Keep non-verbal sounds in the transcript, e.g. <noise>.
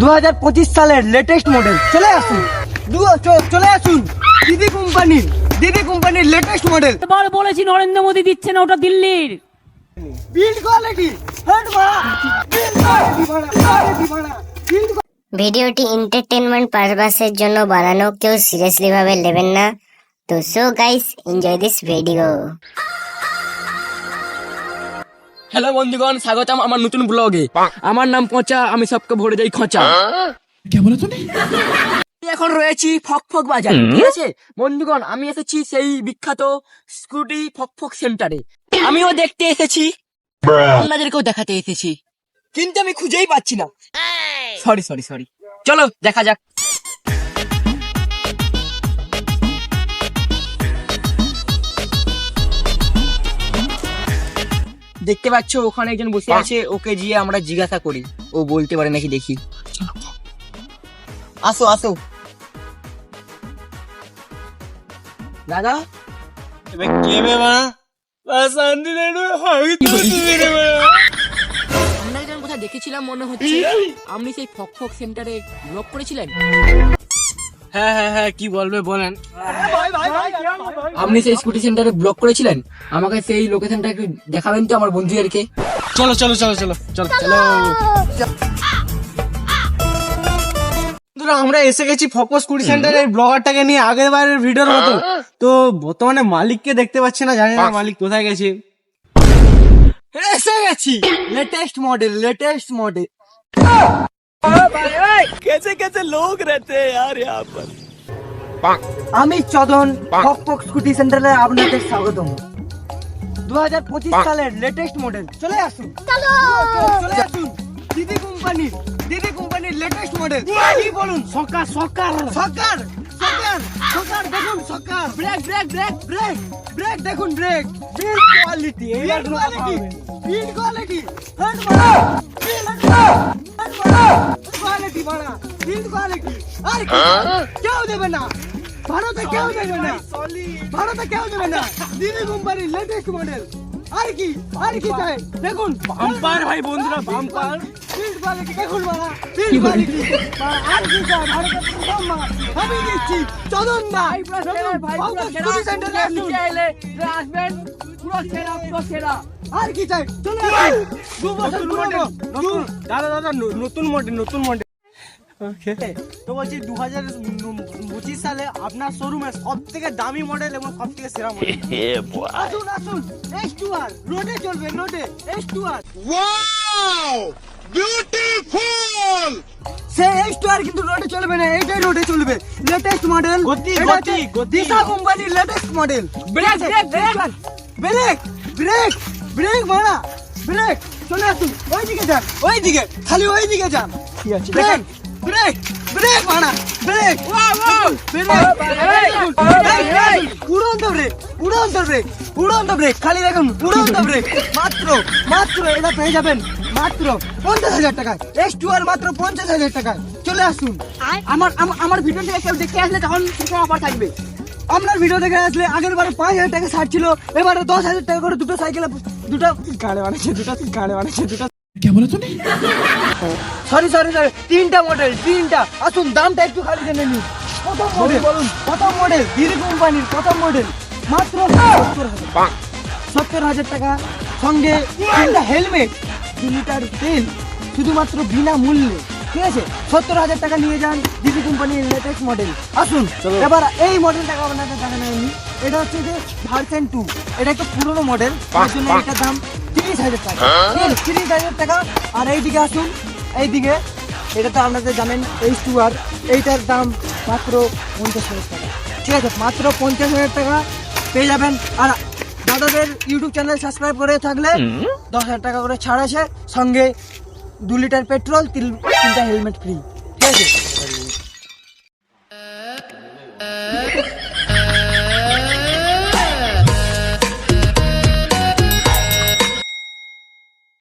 দু হাজার পঁচিশ সালের লেটেস্ট মডেল চলে আসুন। চলে আসুন। দিদি কোম্পানির দিদি কোম্পানির লেটেস্ট মডেল এবার বলেছি নরেন্দ্র মোদী দিচ্ছে না ওটা দিল্লির। বিল্ড কোয়ালিটি ভিডিওটি এন্টারটেনমেন্ট পারপাসের জন্য বানানো কেউ সিরিয়াসলি ভাবে নেবেন না। তো so guys enjoy this video hello বন্ধুগণ স্বাগতম আমার নতুন ব্লগে আমার নাম পচা আমি সবকে ভরে যাই খোঁচা। আমি এখন রয়েছি ফক ফক বাজার ঠিক আছে? বন্ধুগণ আমি এসেছি সেই বিখ্যাত স্কুটি ফক ফক সেন্টারে। আমিও দেখতে এসেছি। আপনাদেরকেও দেখাতে এসেছি। কিন্তু আমি খুঁজেই পাচ্ছি না। সরি সরি সরি চলো দেখা যাক। দেখতে পাচ্ছ? ওখানে একজন বসে আছে ওকে গিয়ে আমরা জিজ্ঞাসা করি। ও বলতে পারে নাকি দেখি। আসো আসো। দাদা? আপনাকে <laughs> যখন কোথায় দেখেছিলাম মনে হচ্ছে আপনি সেই ফক ফক সেন্টারে ব্লগ করেছিলেন? হ্যাঁ হ্যাঁ হ্যাঁ কি বলবে বলেন। আপনি সেই স্কুটি সেন্টারে ব্লগ করেছিলেন? আমাকে সেই লোকেশনটা একটু দেখাবেন তো আমার বন্ধুদেরকে চলো চলো চলো চলো চলো চলো। বন্ধুরা, আমরা এসে গেছি ফোকাস কুড়ি সেন্টারের ব্লগারটাকে নিয়ে আগের বারের ভিডিওর মতো। তো বর্তমানে মালিককে দেখতে পাচ্ছি না জানি না মালিক কোথায় গেছে। এসে গেছি। লেটেস্ট মডেল লেটেস্ট মডেল আমি চদন ফক ফক স্কুটি সেন্টারে আপনাদের স্বাগতম দু হাজার পঁচিশ সালের লেটেস্ট মডেল চলে আসুন চলে আসুন দিদি কোম্পানির দিদি কোম্পানির লেটেস্ট মডেল কি বলুন? সকার সকার সকার সকার সকার দেখুন shocker brake brake brake brake brake দেখুন brake build quality build quality build quality hand মারা কোয়ালিটি মারা আর কি কেউ দেবে না। ভারতে কেউ দেবে না। ভারতে কেউ দেবে না। দিদি কোম্পানির লেটেস্ট মডেল আর কি আর কি চাই? দেখুন। বাম্পার ভাই বন্ধুরা বাম্পার। বিল্ড কোয়ালিটি দেখুন বাবা। বিল্ড কোয়ালিটি আর কি চাই? ভারতে প্রথম আমি দিচ্ছি চলুন না স্কুটি সেন্টারে আসুন। আর কি চাই? চলে দু বছর দাদা দাদা নতুন মডেল নতুন মডেল তো বলছি দু হাজার পঁচিশ সালে আপনার শোরুমে সব থেকে দামি মডেল এবং সব থেকে সেরা মডেল <laughs> আসুন আসুন। এস টু আর রোডে চলবে রোডে এস টু আর সে এস টু আর কিন্তু রোডে চলবে না এইটাই রোডে চলবে। লেটেস্ট মডেল গতি, গতি, গতি। দিশা কোম্পানির latest model brake brake brake brake brake brake মারা। ব্রেক চলে আসুন ওই দিকে যান ওই দিকে খালি ওই দিকে যান। কি আছে ব্রেক ব্রেক মারা ব্রেক উড়ন্ত ব্রেক উড়ন্ত ব্রেক উড়ন্ত ব্রেক খালি দেখুন উড়ন্ত ব্রেক মাত্র মাত্র এটা পেয়ে যাবেন। মাত্র পঞ্চাশ হাজার টাকায়। এক্স টু আর মাত্র পঞ্চাশ হাজার টাকায়। চলে আসুন। আমার আমার- আমার ভিডিও থেকে কেউ দেখে আসলে তখন অফার থাকবে। আপনার ভিডিও দেখে আসলে আগের বারে পাঁচ হাজার টাকা ছাড় ছিল এবারে দশ হাজার টাকা করে দুটো সাইকেল দুটো গাড়ি বানাচ্ছে দুটো গাড়ি বানাচ্ছে দুটো সরি সরি সরি তিনটা মডেল তিনটা। আসুন দামটা একটু খালি জেনে নিন। প্রথম মডেল বলুন প্রথম মডেল দিদি কোম্পানির প্রথম মডেল মাত্র সত্তর হাজার সত্তর হাজার টাকা সঙ্গে তিনটা হেলমেট দু লিটার তেল শুধুমাত্র বিনা মূল্যে। ঠিক আছে? সত্তর হাজার টাকা নিয়ে যান দিদি কোম্পানির লেটেস্ট মডেল আসুন এবার এই মডেলটাকে আপনাদের জানেন আমি এটা হচ্ছে যে ভার্সেন টু এটা একটা পুরোনো মডেল তার জন্য এটার দাম তিরিশ হাজার টাকা। তিরিশ হাজার টাকা। আর এইদিকে আসুন এইদিকে। এটা তো আপনাদের জানেন টু আর এইটার দাম মাত্র পঞ্চাশ হাজার টাকা। ঠিক আছে মাত্র পঞ্চাশ হাজার টাকা পেয়ে যাবেন। আর দাদাদের ইউটিউব চ্যানেল সাবস্ক্রাইব করে থাকলে দশ হাজার টাকা করে ছাড় আছে সঙ্গে দু লিটার পেট্রোল তিন তিনটা হেলমেট ফ্রি। ঠিক আছে?